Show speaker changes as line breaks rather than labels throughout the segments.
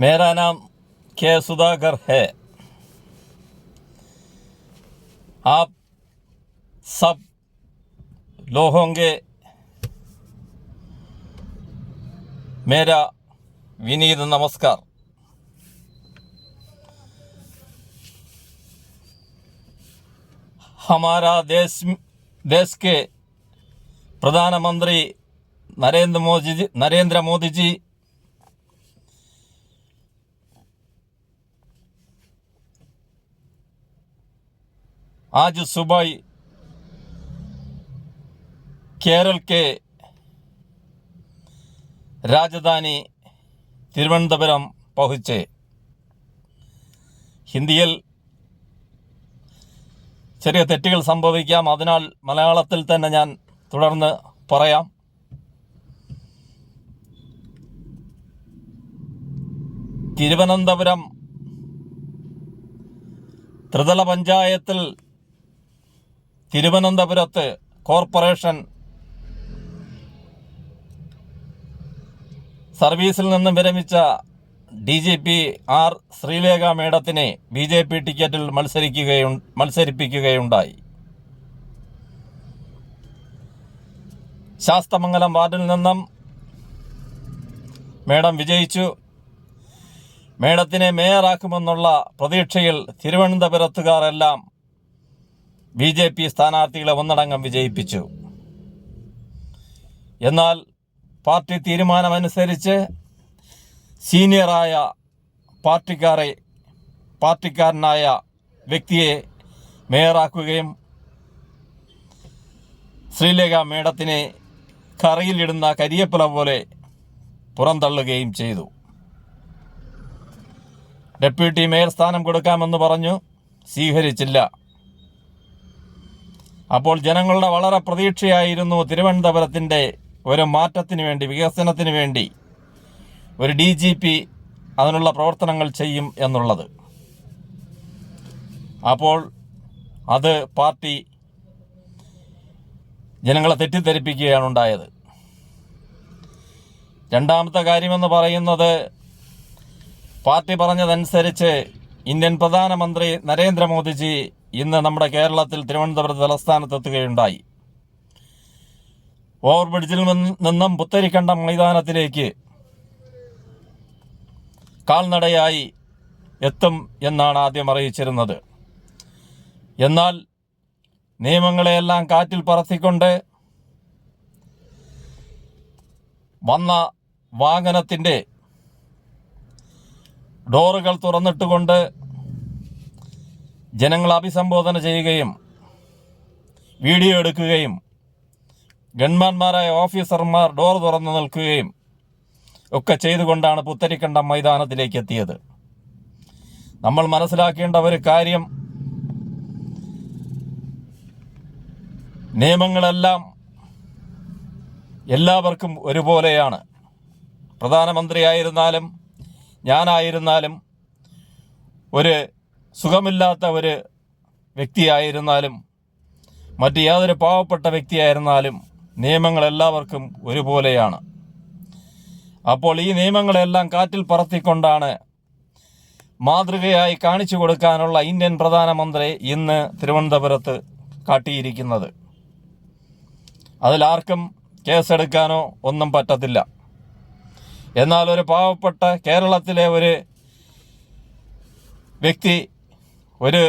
मेरा नाम के सुधाकर है। आप सब लोगों के मेरा विनीत नमस्कार। हमारा देश देश के प्रधानमंत्री नरेंद्र मोदी जी, नरेंद्र मोदी जी आज सुबह केरल के രാജധാനി തിരുവനന്തപുരം പഹുച്ചെ. ഹിന്ദിയിൽ ചെറിയ തെറ്റുകൾ സംഭവിക്കാം. അതിനാൽ മലയാളത്തിൽ തന്നെ ഞാൻ തുടർന്ന് പറയാം. തിരുവനന്തപുരം ത്രിതല പഞ്ചായത്തിൽ തിരുവനന്തപുരത്ത് കോർപ്പറേഷൻ സർവീസിൽ നിന്നും വിരമിച്ച D G P R Sreelekha മേഡത്തിനെ B J P ടിക്കറ്റിൽ മത്സരിക്കുകയു മത്സരിപ്പിക്കുകയുണ്ടായി. ശാസ്തമംഗലം വാർഡിൽ നിന്നും മേഡം വിജയിച്ചു. മേഡത്തിനെ മേയറാക്കുമെന്നുള്ള പ്രതീക്ഷയിൽ തിരുവനന്തപുരത്തുകാരെല്ലാം ബി ജെ പി സ്ഥാനാർത്ഥികളെ ഒന്നടങ്കം വിജയിപ്പിച്ചു. എന്നാൽ പാർട്ടി തീരുമാനമനുസരിച്ച് സീനിയറായ പാർട്ടിക്കാരെ പാർട്ടിക്കാരനായ വ്യക്തിയെ മേയറാക്കുകയും ശ്രീലേഖ മേഡത്തിനെ കറിയിലിടുന്ന കരിയപ്പല പോലെ പുറന്തള്ളുകയും ചെയ്തു. ഡെപ്യൂട്ടി മേയർ സ്ഥാനം കൊടുക്കാമെന്ന് പറഞ്ഞു. സ്വീകരിച്ചില്ല. അപ്പോൾ ജനങ്ങളുടെ വളരെ പ്രതീക്ഷയായിരുന്നു തിരുവനന്തപുരത്തിന്റെ ഒരു മാറ്റത്തിന് വേണ്ടി വികസനത്തിന് വേണ്ടി ഒരു ഡി ജി പി അതിനുള്ള പ്രവർത്തനങ്ങൾ ചെയ്യും എന്നുള്ളത്. അപ്പോൾ അത് പാർട്ടി ജനങ്ങളെ തെറ്റിദ്ധരിപ്പിക്കുകയാണ് ഉണ്ടായത്. രണ്ടാമത്തെ കാര്യമെന്ന് പറയുന്നത് പാർട്ടി പറഞ്ഞതനുസരിച്ച് ഇന്ത്യൻ പ്രധാനമന്ത്രി നരേന്ദ്രമോദിജി ഇന്ന് നമ്മുടെ കേരളത്തിൽ തിരുവനന്തപുരത്ത് തലസ്ഥാനത്തെത്തുകയുണ്ടായി. ഓവർബ്രിഡ്ജിൽ നിന്ന്- പുത്തരിക്കണ്ടം മൈതാനത്തിലേക്ക് കാൽനടയായി എത്തും എന്നാണ് ആദ്യം അറിയിച്ചിരുന്നത്. എന്നാൽ നിയമങ്ങളെയെല്ലാം കാറ്റിൽ പറത്തിക്കൊണ്ട് വന്ന വാഹനത്തിന്റെ ഡോറുകൾ തുറന്നിട്ടുകൊണ്ട് ജനങ്ങളെ അഭിസംബോധന ചെയ്യുകയും വീഡിയോ എടുക്കുകയും ഗൺമാന്മാരായ ഓഫീസർമാർ ഡോർ തുറന്നു നിൽക്കുകയും ഒക്കെ ചെയ്തുകൊണ്ടാണ് പുത്തരിക്കണ്ടം മൈതാനത്തിലേക്ക് എത്തിയത് നമ്മൾ മനസ്സിലാക്കേണ്ട ഒരു കാര്യം നിയമങ്ങളെല്ലാം എല്ലാവർക്കും ഒരുപോലെയാണ്. പ്രധാനമന്ത്രിയായിരുന്നാലും ഞാനായിരുന്നാലും ഒരു സുഖമില്ലാത്ത ഒരു വ്യക്തിയായിരുന്നാലും മറ്റ് യാതൊരു പാവപ്പെട്ട വ്യക്തിയായിരുന്നാലും നിയമങ്ങൾ എല്ലാവർക്കും ഒരുപോലെയാണ്. അപ്പോൾ ഈ നിയമങ്ങളെല്ലാം കാറ്റിൽ പറത്തിക്കൊണ്ടാണ് മാതൃകയായി കാണിച്ചു കൊടുക്കാനുള്ള ഇന്ത്യൻ പ്രധാനമന്ത്രി ഇന്ന് തിരുവനന്തപുരത്ത് കാട്ടിയിരിക്കുന്നത്. അതിലാർക്കും കേസെടുക്കാനോ ഒന്നും പറ്റത്തില്ല. എന്നാൽ ഒരു പാവപ്പെട്ട കേരളത്തിലെ ഒരു വ്യക്തി ഒരു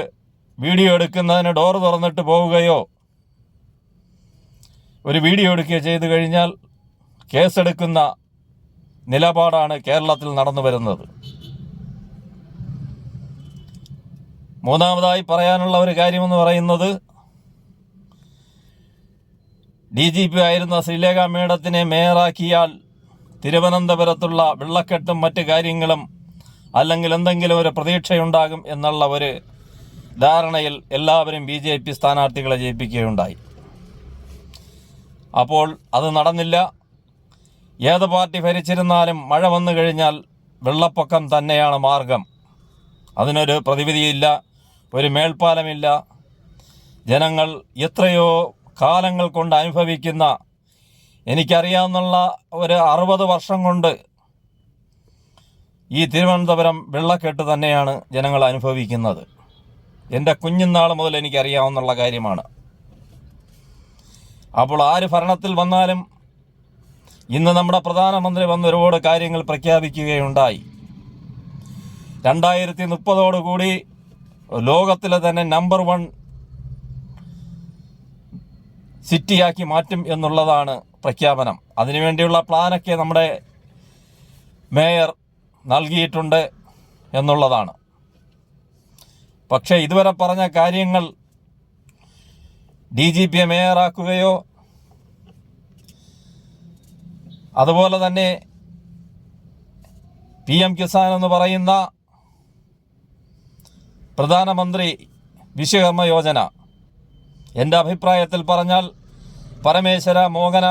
വീഡിയോ എടുക്കുന്നതിന് ഡോർ തുറന്നിട്ട് പോവുകയോ ഒരു വീഡിയോ എടുക്കുകയോ ചെയ്തു കഴിഞ്ഞാൽ കേസെടുക്കുന്ന നിലപാടാണ് കേരളത്തിൽ നടന്നു വരുന്നത്. മൂന്നാമതായി പറയാനുള്ള ഒരു കാര്യമെന്ന് പറയുന്നത് ഡി ജി പി ആയിരുന്ന ശ്രീലേഖ മേഡത്തിനെ മേയറാക്കിയാൽ തിരുവനന്തപുരത്തുള്ള വെള്ളക്കെട്ടും മറ്റ് കാര്യങ്ങളും അല്ലെങ്കിൽ എന്തെങ്കിലും ഒരു പ്രതീക്ഷയുണ്ടാകും എന്നുള്ള ഒരു ധാരണയിൽ എല്ലാവരും ബി ജെ പി സ്ഥാനാർത്ഥികളെ ജയിപ്പിക്കുകയുണ്ടായി. അപ്പോൾ അത് നടന്നില്ല. ഏത് പാർട്ടി ഭരിച്ചിരുന്നാലും മഴ വന്നു കഴിഞ്ഞാൽ വെള്ളപ്പൊക്കം തന്നെയാണ് മാർഗം. അതിനൊരു പ്രതിവിധിയില്ല ഒരു മേൽപ്പാലമില്ല. ജനങ്ങൾ എത്രയോ കാലങ്ങൾ കൊണ്ട് അനുഭവിക്കുന്ന എനിക്കറിയാവുന്നുള്ള ഒരു അറുപത് വർഷം കൊണ്ട് ഈ തിരുവനന്തപുരം വെള്ളക്കെട്ട് തന്നെയാണ് ജനങ്ങൾ അനുഭവിക്കുന്നത്. എന്റെ കുഞ്ഞുനാൾ മുതൽ എനിക്കറിയാവുന്നുള്ള കാര്യമാണ്. അപ്പോൾ ആര് ഭരണത്തിൽ വന്നാലും ഇന്ന് നമ്മുടെ പ്രധാനമന്ത്രി വന്ന് ഒരുപാട് കാര്യങ്ങൾ പ്രഖ്യാപിക്കുകയുണ്ടായി. രണ്ടായിരത്തി മുപ്പതോടുകൂടി ലോകത്തിലെ തന്നെ നമ്പർ വൺ സിറ്റിയാക്കി മാറ്റും എന്നുള്ളതാണ് പ്രഖ്യാപനം. അതിനുവേണ്ടിയുള്ള പ്ലാനൊക്കെ നമ്മുടെ മേയർ നൽകിയിട്ടുണ്ട് എന്നുള്ളതാണ്. പക്ഷേ ഇതുവരെ പറഞ്ഞ കാര്യങ്ങൾ ഡി ജി പിയെ മേയറാക്കുകയോ അതുപോലെ തന്നെ പി എം കിസാൻ എന്ന് പറയുന്ന പ്രധാനമന്ത്രി വിശ്വകർമ്മ യോജന. എന്റെ അഭിപ്രായത്തിൽ പറഞ്ഞാൽ പരമേശ്വര മോഹന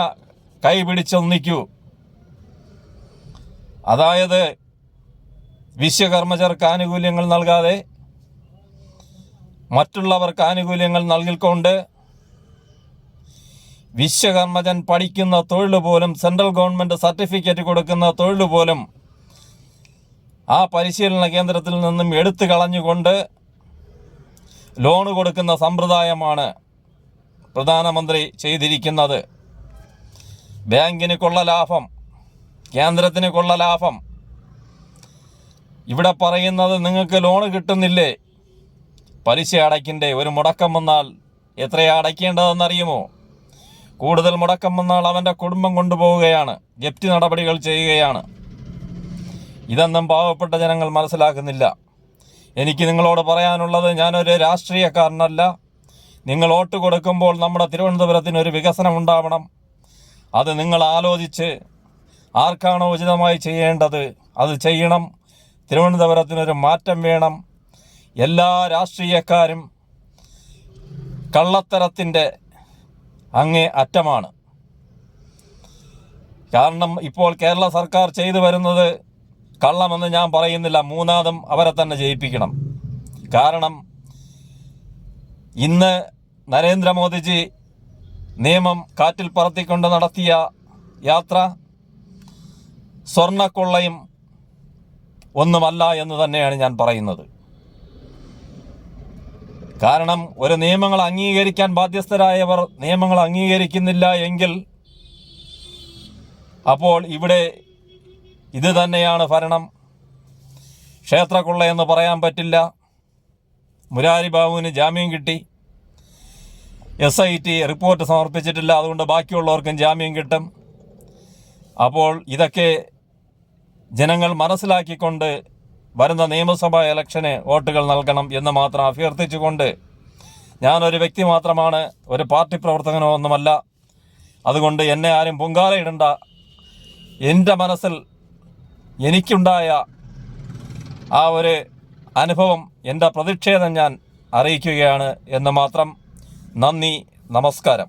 കൈപിടിച്ചൊന്നിക്കൂ അതായത് വിശ്വകർമ്മചർക്ക് ആനുകൂല്യങ്ങൾ നൽകാതെ മറ്റുള്ളവർക്ക് ആനുകൂല്യങ്ങൾ നൽകിക്കൊണ്ട് വിശ്വകർമ്മജൻ പഠിക്കുന്ന തൊഴിൽ പോലും സെൻട്രൽ ഗവൺമെന്റ് സർട്ടിഫിക്കറ്റ് കൊടുക്കുന്ന തൊഴിൽ പോലും ആ പരിശീലന കേന്ദ്രത്തിൽ നിന്നും എടുത്തു കളഞ്ഞുകൊണ്ട് ലോൺ കൊടുക്കുന്ന സമ്പ്രദായമാണ് പ്രധാനമന്ത്രി ചെയ്തിരിക്കുന്നത്. ബാങ്കിന് കൊള്ള ലാഭം കേന്ദ്രത്തിന് കൊള്ള ലാഭം. ഇവിടെ പറയുന്നത് നിങ്ങൾക്ക് ലോൺ കിട്ടുന്നില്ലേ? പലിശ അടയ്ക്കിന്റെ ഒരു മുടക്കം വന്നാൽ എത്രയാ അടയ്ക്കേണ്ടതെന്നറിയുമോ? കൂടുതൽ മുടക്കം വന്നാൽ അവന്റെ കുടുംബം കൊണ്ടുപോവുകയാണ് ജപ്തി നടപടികൾ ചെയ്യുകയാണ്. ഇതൊന്നും പാവപ്പെട്ട ജനങ്ങൾ മനസ്സിലാക്കുന്നില്ല. എനിക്ക് നിങ്ങളോട് പറയാനുള്ളത് ഞാനൊരു രാഷ്ട്രീയക്കാരനല്ല. നിങ്ങൾ വോട്ട് കൊടുക്കുമ്പോൾ നമ്മുടെ തിരുവനന്തപുരത്തിന് ഒരു വികസനം ഉണ്ടാവണം. അത് നിങ്ങൾ ആലോചിച്ച് ആർക്കാണോ ഉചിതമായി ചെയ്യേണ്ടത് അത് ചെയ്യണം. തിരുവനന്തപുരത്തിനൊരു മാറ്റം വേണം. എല്ലാ രാഷ്ട്രീയക്കാരും കള്ളത്തരത്തിന്റെ അങ്ങേ അറ്റമാണ്. കാരണം ഇപ്പോൾ കേരള സർക്കാർ ചെയ്തു വരുന്നത് കള്ളമെന്ന് ഞാൻ പറയുന്നില്ല മൂന്നാമതും അവരെ തന്നെ ജയിപ്പിക്കണം. കാരണം ഇന്ന് നരേന്ദ്രമോദിജി നിയമം കാറ്റിൽ പറത്തിക്കൊണ്ട് നടത്തിയ യാത്ര സ്വർണക്കൊള്ളയും ഒന്നുമല്ല എന്ന് തന്നെയാണ് ഞാൻ പറയുന്നത്. കാരണം ഒരു നിയമങ്ങൾ അംഗീകരിക്കാൻ ബാധ്യസ്ഥരായവർ നിയമങ്ങൾ അംഗീകരിക്കുന്നില്ല എങ്കിൽ അപ്പോൾ ഇവിടെ ഇത് തന്നെയാണ് ഭരണം. ക്ഷേത്രക്കുള്ള എന്ന് പറയാൻ പറ്റില്ല. മുരാരി ബാബുവിന് ജാമ്യം കിട്ടി. എസ് ഐ ടി റിപ്പോർട്ട് സമർപ്പിച്ചിട്ടില്ല. അതുകൊണ്ട് ബാക്കിയുള്ളവർക്കും ജാമ്യം കിട്ടും. അപ്പോൾ ഇതൊക്കെ ജനങ്ങൾ മനസ്സിലാക്കിക്കൊണ്ട് വരുന്ന നിയമസഭാ ഇലക്ഷന് വോട്ടുകൾ നൽകണം എന്ന് മാത്രം അഭ്യർത്ഥിച്ചുകൊണ്ട് ഞാനൊരു വ്യക്തി മാത്രമാണ് ഒരു പാർട്ടി പ്രവർത്തകനോ ഒന്നുമല്ല. അതുകൊണ്ട് എന്നെ ആരും പൊങ്കാലയിടണ്ട എന്റെ മനസ്സിൽ എനിക്കുണ്ടായ ആ ഒരു അനുഭവം എന്റെ പ്രതിഷേധം ഞാൻ അറിയിക്കുകയാണ് എന്ന് മാത്രം നന്ദി നമസ്കാരം.